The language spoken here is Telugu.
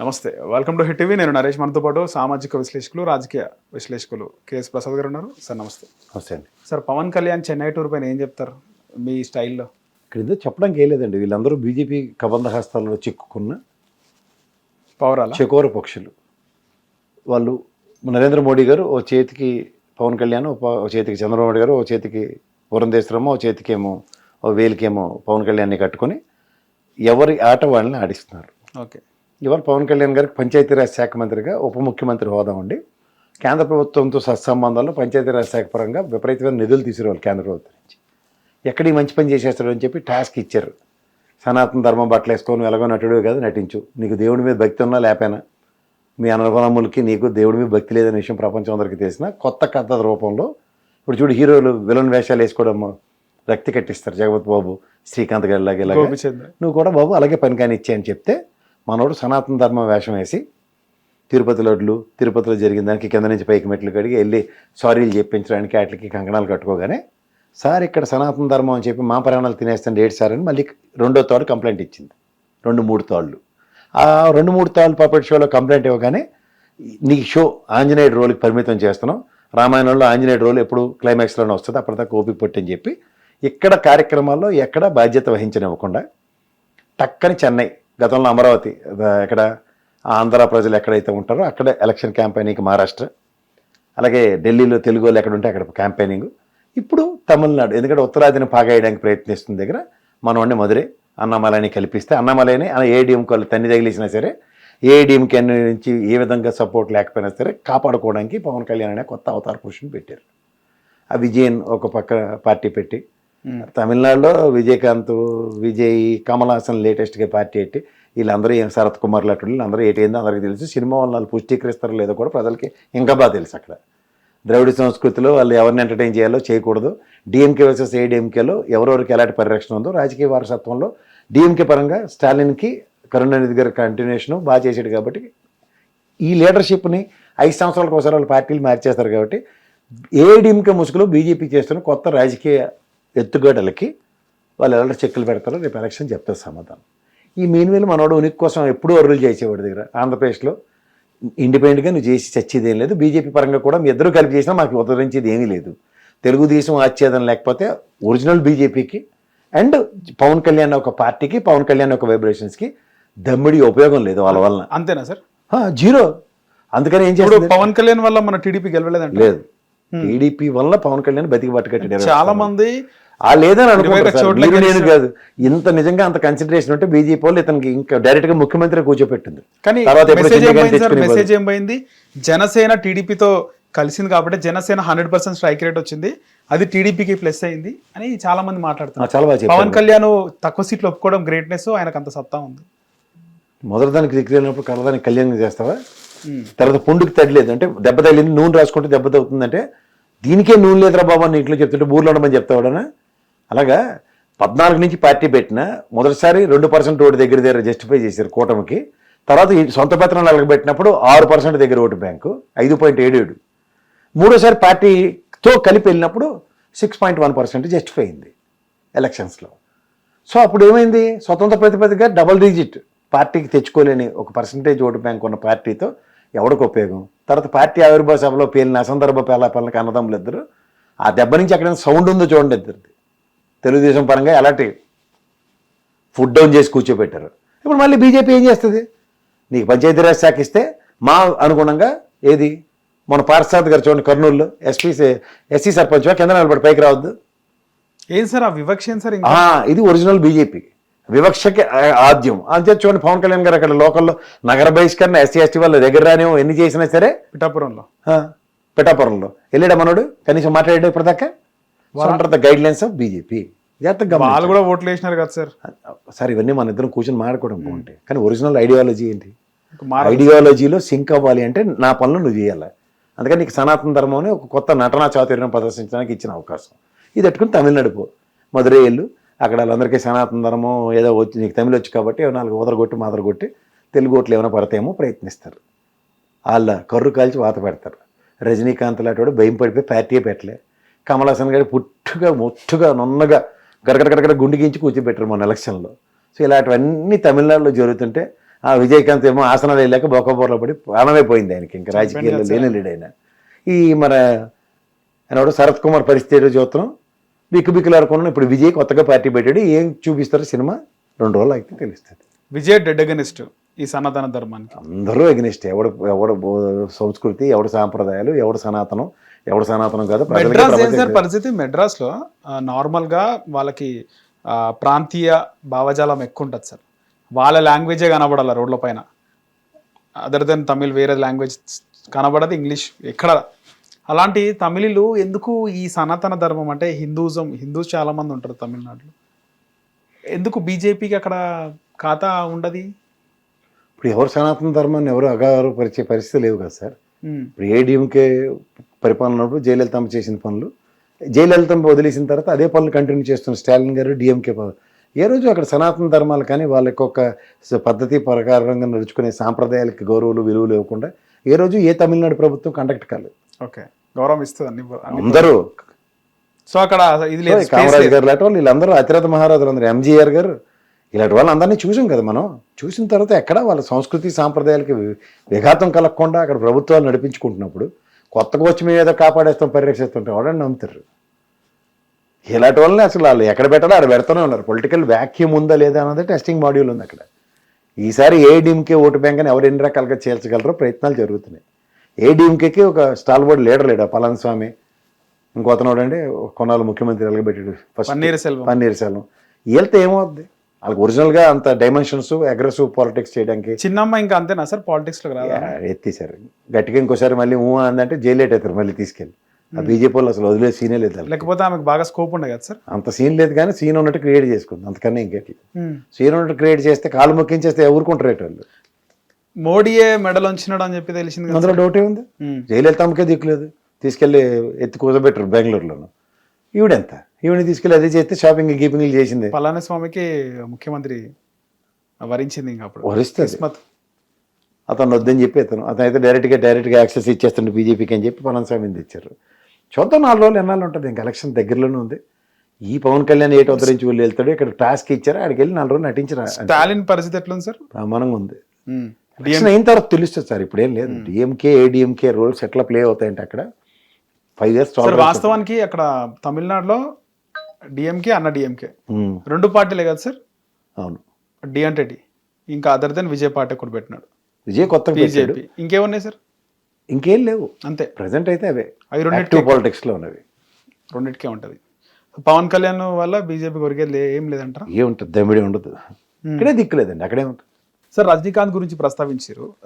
నమస్తే. వెల్కమ్ టు హిట్ టీవీ నేను నరేష్ మనతో పాటు సామాజిక విశ్లేషకులు రాజకీయ విశ్లేషకులు కేఎస్ ప్రసాద్ గారు ఉన్నారు. సార్ నమస్తే. నమస్తే అండి. సార్ పవన్ కళ్యాణ్ చెన్నై టూర్ పైన ఏం చెప్తారు మీ స్టైల్లో? ఇక్కడ చెప్పడానికి ఏం లేదండి. వీళ్ళందరూ బీజేపీ కబంధ హస్తాల్లో చిక్కుకున్న పవరాల చకోర పక్షులు. వాళ్ళు నరేంద్ర మోడీ గారు ఓ చేతికి పవన్ కళ్యాణ్ ఓ చేతికి చంద్రబాబు నాయుడు గారు ఓ చేతికి పురంధేశ్వరమ్మ ఓ చేతికేమో ఓ వేలికేమో పవన్ కళ్యాణ్ని కట్టుకొని ఎవరి ఆట వాళ్ళని ఆడిస్తున్నారు. ఓకే. ఇవాళ పవన్ కళ్యాణ్ గారికి పంచాయతీరాజ్ శాఖ మంత్రిగా ఉప ముఖ్యమంత్రి హోదా ఉండి కేంద్ర ప్రభుత్వంతో సత్సంబంధాల్లో పంచాయతీరాజ్ శాఖ పరంగా విపరీతమైన నిధులు తీసుకురావాలి కేంద్ర ప్రభుత్వం నుంచి. ఎక్కడ మంచి పని చేసేస్తాడు అని చెప్పి టాస్క్ ఇచ్చారు. సనాతన ధర్మం బట్టలు వేసుకొని ఎలాగో నటుడు కాదు నటించు. నీకు దేవుడి మీద భక్తి ఉన్నా లేకపోయినా మీ అనగనములకి నీకు దేవుడి మీద భక్తి లేదనే విషయం ప్రపంచం అందరికీ తెలిసిన కొత్త కథ రూపంలో ఇప్పుడు చూడు హీరోలు విలన్ వేషాలు వేసుకోవడం రక్తి కట్టిస్తారు. జగపతి బాబు శ్రీకాంత్ గారి లాగా ఇలాగా. నువ్వు కూడా బాబు అలాగే పని కాని ఇచ్చే అని చెప్తే మనోడు సనాతన ధర్మం వేషం వేసి తిరుపతి లడ్లు తిరుపతిలో జరిగిన దానికి కింద నుంచి పైకి మెట్లు కడిగి వెళ్ళి సారీలు చెప్పించడానికి వాటికి కంకణాలు కట్టుకోగానే సార్ ఇక్కడ సనాతన ధర్మం అని చెప్పి మా ప్రాణాలు తినేస్తాను ఏడు సార్ అని మళ్ళీ రెండో తాడు కంప్లైంట్ ఇచ్చింది. రెండు మూడు తాళ్ళు. ఆ రెండు మూడు తాళ్ళు పాపట్ షోలో కంప్లైంట్ ఇవ్వగానే నీ షో ఆంజనేయుడు రోల్కి పరిమితం చేస్తున్నాం. రామాయణంలో ఆంజనేయుడు రోల్ ఎప్పుడు క్లైమాక్స్లోనే వస్తుంది. అప్పటిదాకా ఓపిక పట్టి అని చెప్పి ఇక్కడ కార్యక్రమాల్లో ఎక్కడ బాధ్యత వహించనివ్వకుండా టక్కని చెన్నై గతంలో అమరావతి ఎక్కడ ఆంధ్ర ప్రజలు ఎక్కడైతే ఉంటారో అక్కడ ఎలక్షన్ క్యాంపెయినింగ్ మహారాష్ట్ర. అలాగే ఢిల్లీలో తెలుగు వాళ్ళు ఎక్కడ ఉంటే అక్కడ క్యాంపెయినింగ్. ఇప్పుడు తమిళనాడు ఎందుకంటే ఉత్తరాదిని పాగేయడానికి ప్రయత్నిస్తున్న దగ్గర మనవాడిని మధురై అన్నమలని కల్పిస్తే అన్నమలని ఏడీఎంకి వాళ్ళు తన్ని తగిలిసినా సరే ఏడిఎంకి నుంచి ఏ విధంగా సపోర్ట్ లేకపోయినా సరే కాపాడుకోవడానికి పవన్ కళ్యాణ్ అనే కొత్త అవతార పురుషుని పెట్టారు. ఆ విజయన్ ఒక పక్క పార్టీ పెట్టి తమిళనాడులో విజయకాంత్ విజయ్ కమల్ హాసన్ లేటెస్ట్గా పార్టీ పెట్టి వీళ్ళందరూ ఏం శరత్ కుమార్ లాంటి అందరూ ఏంటో అందరికీ తెలుసు. సినిమా వాళ్ళు పుష్టీకరిస్తారో లేదో కూడా ప్రజలకి ఇంకా బాగా తెలుసు అక్కడ. ద్రవిడ సంస్కృతిలో వాళ్ళు ఎవరిని ఎంటర్టైన్ చేయాలో చేయకూడదు. డిఎంకే వర్సెస్ ఏడిఎంకేలో ఎవరెవరికి ఎలాంటి పరిరక్షణ ఉందో రాజకీయ వారసత్వంలో డిఎంకే పరంగా స్టాలిన్కి కరుణానిధి గారి కంటిన్యూషన్ బాగా చేశాడు కాబట్టి ఈ లీడర్షిప్ని ఐదు సంవత్సరాలకు ఒకసారి వాళ్ళు పార్టీలు మార్చేస్తారు కాబట్టి ఏడిఎంకే ముసుగులో బీజేపీ చేస్తున్న కొత్త రాజకీయ ఎత్తుగడలకి వాళ్ళు ఎలా చెక్కులు పెడతారో రేపు ఎలక్షన్ చెప్తారు సమాధానం. ఈ మీన్వేలు మనోడు ఉనికి కోసం ఎప్పుడూ అర్రులు చేసేవాడి దగ్గర. ఆంధ్రప్రదేశ్లో ఇండిపెండెంట్గా నువ్వు చేసి చచ్చేది ఏం లేదు. బీజేపీ పరంగా కూడా మీ ఇద్దరు కలిపి చేసినా మాకు ఉద్ధరించేది ఏమీ లేదు. తెలుగుదేశం ఆచ్ఛేదం లేకపోతే ఒరిజినల్ బీజేపీకి అండ్ పవన్ కళ్యాణ్ ఒక పార్టీకి పవన్ కళ్యాణ్ ఒక వైబ్రేషన్స్కి దమ్మిడి ఉపయోగం లేదు వాళ్ళ వలన. అంతేనా సార్? జీరో. అందుకని ఏం చేస్తుంది? పవన్ కళ్యాణ్ వల్ల మన టీడీపీ గెలవలేదంట లేదు. టీడీపీ వల్ల పవన్ కళ్యాణ్ బతికి పట్టుకట్టాడు చాలా మంది ఆ లేదని అనుకుంటారు నేను. కాదు. ఇంత నిజంగా అంత కన్సిడరేషన్ ఉంటే బీజేపీ వాళ్ళు ఇతనికి ఇంకా డైరెక్ట్గా ముఖ్యమంత్రి కూర్చోపెట్టింది. కానీ మెసేజ్ ఏం పోయింది జనసేన టీడీపీతో కలిసింది కాబట్టి Janasena hundred percent strike rate వచ్చింది. అది టీడీపీకి ప్లస్ అయింది అని చాలా మంది మాట్లాడుతున్నారు పవన్ కళ్యాణ్ తక్కువ సీట్లు ఒప్పుకోవడం గ్రేట్నెస్ ఆయనకు అంత సత్తా ఉంది. మొదటి దానికి దిక్కులేనప్పుడు కలదానికి కళ్యాణం చేస్తావా? తర్వాత పుండుకి తగిలేదు అంటే దెబ్బ తగిలింది నూనె రాసుకుంటే దెబ్బ తగ్గుతుందంటే దీనికే నూనె లేదురా బాబా అని ఇంట్లో చెప్తుంటే ఊర్లో ఉండమని చెప్తావాడనా? అలాగా పద్నాలుగు నుంచి పార్టీ పెట్టిన మొదటిసారి రెండు పర్సెంట్ ఓటు దగ్గర దగ్గర జస్టిఫై చేశారు కూటమికి. తర్వాత ఈ సొంత పత్రాలు అలగబెట్టినప్పుడు ఆరు పర్సెంట్ దగ్గర ఓటు బ్యాంకు ఐదు పాయింట్ ఏడు ఏడు. మూడోసారి పార్టీతో కలిపి వెళ్ళినప్పుడు six point one percent justify అయింది ఎలక్షన్స్లో. సో అప్పుడు ఏమైంది? స్వతంత్ర ప్రతిపదిగా డబుల్ డిజిట్ పార్టీకి తెచ్చుకోలేని ఒక పర్సంటేజ్ ఓటు బ్యాంక్ ఉన్న పార్టీతో ఎవరికి ఉపయోగం? తర్వాత పార్టీ ఆవిర్భావ సభలో పేలిన అసందర్భ పేలాపాలకి అన్నదమ్ములు ఇద్దరు ఆ దెబ్బ నుంచి ఎక్కడైనా సౌండ్ ఉందో చూడండి ఇద్దరిది. తెలుగుదేశం పరంగా ఎలాంటి ఫుడ్ డౌన్ చేసి కూర్చోబెట్టారు. ఇప్పుడు మళ్ళీ బీజేపీ ఏం చేస్తుంది? నీకు పంచాయతీరాజ్ శాఖ ఇస్తే మా అనుగుణంగా ఏది? మన పార్సాద్ గారు చూడండి కర్నూలులో ఎస్పీ ఎస్సీ సర్పంచ్ కింద నిలబడి పైకి రావద్దు. ఏం సార్ ఆ వివక్ష ఏం సార్ ఇది ఒరిజినల్ బీజేపీ. వివక్షకి ఆద్యం. అంతే చూడండి పవన్ కళ్యాణ్ గారు అక్కడ లోకల్లో నగర బహిష్కరణ ఎస్సీ ఎస్టీ వాళ్ళ దగ్గర రానేమో ఎన్ని చేసినా సరే. పిఠాపురంలో. పిఠాపురంలో. వెళ్ళాడా మనోడు? కనీసం మాట్లాడాడు ఇప్పటిదాకా? Guidelines of BJP. జాగ్రత్తగా వాళ్ళు కూడా ఓట్లు వేసినారు కదా సార్. సార్ ఇవన్నీ మన ఇద్దరం కూర్చొని మాట్లాడుకోవడం బాగుంటాయి. కానీ ఒరిజినల్ ఐడియాలజీ ఏంటి? ఐడియాలజీలో సింక్ అవ్వాలి అంటే నా పనులు నువ్వు చేయాలి. అందుకని నీకు సనాతన ధర్మం అని ఒక కొత్త నటనా చాతుర్యం ప్రదర్శించడానికి ఇచ్చిన అవకాశం. ఇది పెట్టుకుని తమిళనాడు పో. మధురై వెళ్ళు. అక్కడ వాళ్ళందరికీ సనాతన ధర్మం ఏదో వచ్చి నీకు తమిళ వచ్చి కాబట్టి నాలుగు ఓదరగొట్టి మాదరగొట్టి తెలుగు ఓట్లు ఏమైనా పడతాయేమో ప్రయత్నిస్తారు. వాళ్ళ కర్రు కాల్చి వాత పెడతారు. రజనీకాంత్ లాంటి వాడు భయం పడిపోయి పార్టీ పెట్టలే. కమల్ హాసన్ గారి పుట్టుగా ముట్టుగా నున్నగా గడగడ గడగడ గుండె గించి కూర్చోబెట్టారు మన ఎలక్షన్లో. సో ఇలాంటివన్నీ తమిళనాడులో జరుగుతుంటే ఆ విజయకాంత్ ఏమో ఆసనాలు వెళ్ళాక బొక్కబోర్లో పడి ప్రాణమే పోయింది ఆయనకి. ఇంకా రాజకీయాల్లో లేనే లేడు ఆయన. ఈ మన ఆయన శరత్ కుమార్ పరిస్థితి చూస్తున్నాం. బిక్కు బిక్కులాడుకున్నాం ఇప్పుడు విజయ్ కొత్తగా పార్టీ పెట్టాడు. ఏం చూపిస్తారో సినిమా? రెండు రోజులు అయితే తెలుస్తుంది. విజయ్ డెడ్ అగనిస్ట్ ఈ సనాతన ధర్మానికి. అందరూ ఎగ్నిస్ట్ ఎవడు ఎవడు సంస్కృతి ఎవడు సాంప్రదాయాలు ఎవడు సనాతనం ఎవడు సనాతనం కాదు మెడ్రాస్ ఏం సార్ పరిస్థితి? మెడ్రాస్లో నార్మల్గా వాళ్ళకి ప్రాంతీయ భావజాలం ఎక్కువ ఉంటుంది సార్. వాళ్ళ లాంగ్వేజే కనబడాలి రోడ్ల పైన. అదర్ దెన్ తమిళ్ వేరే లాంగ్వేజ్ కనబడదు ఇంగ్లీష్ ఎక్కడ? అలాంటి తమిళులు ఎందుకు ఈ సనాతన ధర్మం అంటే హిందూజం హిందూస్ చాలా మంది ఉంటారు తమిళనాడులో. ఎందుకు బీజేపీకి అక్కడ ఖాతా ఉండదు? ఇప్పుడు ఎవరు సనాతన ధర్మాన్ని ఎవరు అగౌరవపరిచే పరిస్థితి లేవు కదా సార్. ఇప్పుడు ఏడీఎంకే పరిపాలన ఉన్నప్పుడు జయలలితమ్మ చేసిన పనులు. జయలలితమ్మ వదిలేసిన తర్వాత అదే పనులు కంటిన్యూ చేస్తున్న స్టాలిన్ గారు డిఎంకే ఏ రోజు అక్కడ సనాతన ధర్మాలు కానీ వాళ్ళకి ఒక పద్ధతి ప్రకారంగా నడుచుకునే సాంప్రదాయాలకి గౌరవాలు విలువలు ఇవ్వకుండా ఏ రోజు ఏ తమిళనాడు ప్రభుత్వం కండక్ట్ కాలేదు. ఓకే. గౌరవం ఇస్తుంది అన్ని అందరూ. సో అక్కడ ఇది లేదు కామరాజ్. గారు లాంటి వాళ్ళు వీళ్ళందరూ అతిరథ మహారాజులు అందరూ ఎంజీఆర్ గారు ఇలాంటి వాళ్ళు అందరినీ చూసాం కదా మనం. చూసిన తర్వాత ఎక్కడ వాళ్ళ సంస్కృతి సాంప్రదాయాలకి విఘాతం కలగకుండా అక్కడ ప్రభుత్వాలు నడిపించుకుంటున్నప్పుడు కొత్తగా వచ్చి మేము ఏదో కాపాడేస్తాం పరిరక్షిస్తుంటాం. ఎవడని నమ్ముతారు. ఇలాంటి వాళ్ళని అసలు వాళ్ళు ఎక్కడ పెట్టాలో అక్కడ పెడుతూనే ఉన్నారు. పొలిటికల్ వ్యాక్యూమ్ ఉందా లేదా అన్నది టెస్టింగ్ మాడ్యూల్ ఉంది అక్కడ. ఈసారి ఏ డీమ్కే ఓటు బ్యాంక్ అని ఎవరు ఎన్ని రకాలుగా చేర్చగలరో ప్రయత్నాలు జరుగుతున్నాయి. ఏ ఒక స్టాల్ బోర్డు లీడర్ లేడు? పళనిస్వామి ఇంకో అతను ఎవడండి? కొన్నాళ్ళు ముఖ్యమంత్రి ఎలగబెట్టాడు ఫస్ట్ పన్నీర్ సెల్వం. పన్నీర్ సెల్వం. వెళ్తే ఏమవుద్ది? వాళ్ళకి ఒరిజినల్గా అంత డైమెన్షన్స్ అగ్రెసివ్ పాలిటిక్స్ చేయడానికి చిన్నమ్మ ఇంకా అంతేనా సార్? పాలిటిక్స్లో రాదా? ఎత్తేసారు. గట్టిగా ఇంకోసారి మళ్ళీ ఊ అందంటే జైలేట్ అవుతారు మళ్ళీ తీసుకెళ్ళి. ఆ బీజేపీ వాళ్ళు అసలు వదిలే సీనే లేదు. లేకపోతే ఆమెకు బాగా స్కోప్ ఉండే కదా సార్? అంత సీన్ లేదు కానీ సీన్ ఉన్నట్టు క్రియేట్ చేసుకుంది అంతకన్నా ఇంకేటి ఉమ్. సీన్ ఉన్నట్టు క్రియేట్ చేస్తే కాలు మొక్కించేస్తే ఎవరుకుంటారు వాళ్ళు మోడీయే మెడల్ ఉంచినాడు అని చెప్పి తెలిసింది అందులో డౌటే ఉంది ఉమ్. జయలలితమ్మకే దిక్కులేదు. తీసుకెళ్ళి ఎత్తి కూర్చోబెట్టరు బెంగళూరులోను. ఈవిడెంత? ఈవిడని తీసుకెళ్ళి అదే చేస్తే షాపింగ్ గీపింగ్లు చేసింది. పళనిస్వామికి ముఖ్యమంత్రి వరించింది ఇంకా అప్పుడు. వరిస్తుంది కిస్మత్. అతను వద్దని చెప్పి అతను అతను అయితే డైరెక్ట్గా డైరెక్ట్గా యాక్సెస్ ఇచ్చేస్తుండే బీజేపీకి అని చెప్పి పళనిస్వామిని తెచ్చారు. చూద్దాం నాలుగు రోజులు ఎన్నాళ్ళు ఉంటుంది ఇంకా ఎలక్షన్ దగ్గరలోనే ఉంది. ఈ పవన్ కళ్యాణ్ ఏటు ఉద్ధరించి వెళ్ళి వెళ్తాడు ఇక్కడ టాస్క్ ఇచ్చారు ఆడికి వెళ్ళి నాలుగు రోజులు నటించిన స్టాలిన్ పరిస్థితి ఎట్లుంది సార్? ప్రమాణంగా ఉంది. ఎలక్షన్ అయిన తర్వాత తెలుస్తుంది సార్ ఇప్పుడేం లేదు. డిఎంకే ఏడిఎంకే రోల్స్ ఎట్లా ప్లే అవుతాయంటే అక్కడ. ఫైవ్ ఇయర్స్ వాస్తవానికి అక్కడ తమిళనాడులో డిఎంకే అన్న డిఎంకే రెండు పార్టీలే కదా సార్? అవును. డి అంటే డి. ఇంకా అదర్ దెన్ విజయ్ పార్టీ కూడా పెట్టినాడు. విజయ్ పెట్టాడు. బీజేపీ ఇంకేమున్నాయి సార్? ఇంకేం లేవు. అంతే. ప్రజెంట్ అయితే అవే. అవి యాక్టివ్ పాలిటిక్స్లో ఉన్నవి. రెండింటికే ఉంటది. పవన్ కళ్యాణ్ వల్ల బీజేపీ కొరికేది ఏం లేదంటారా? ఏముంటుంది? దమ్మిడి ఉండదు. ఇక్కడే దిక్కులేదండి. అక్కడే ఉంటుంది. సార్ రజనీకాంత్ గురించి ప్రస్తావించారు.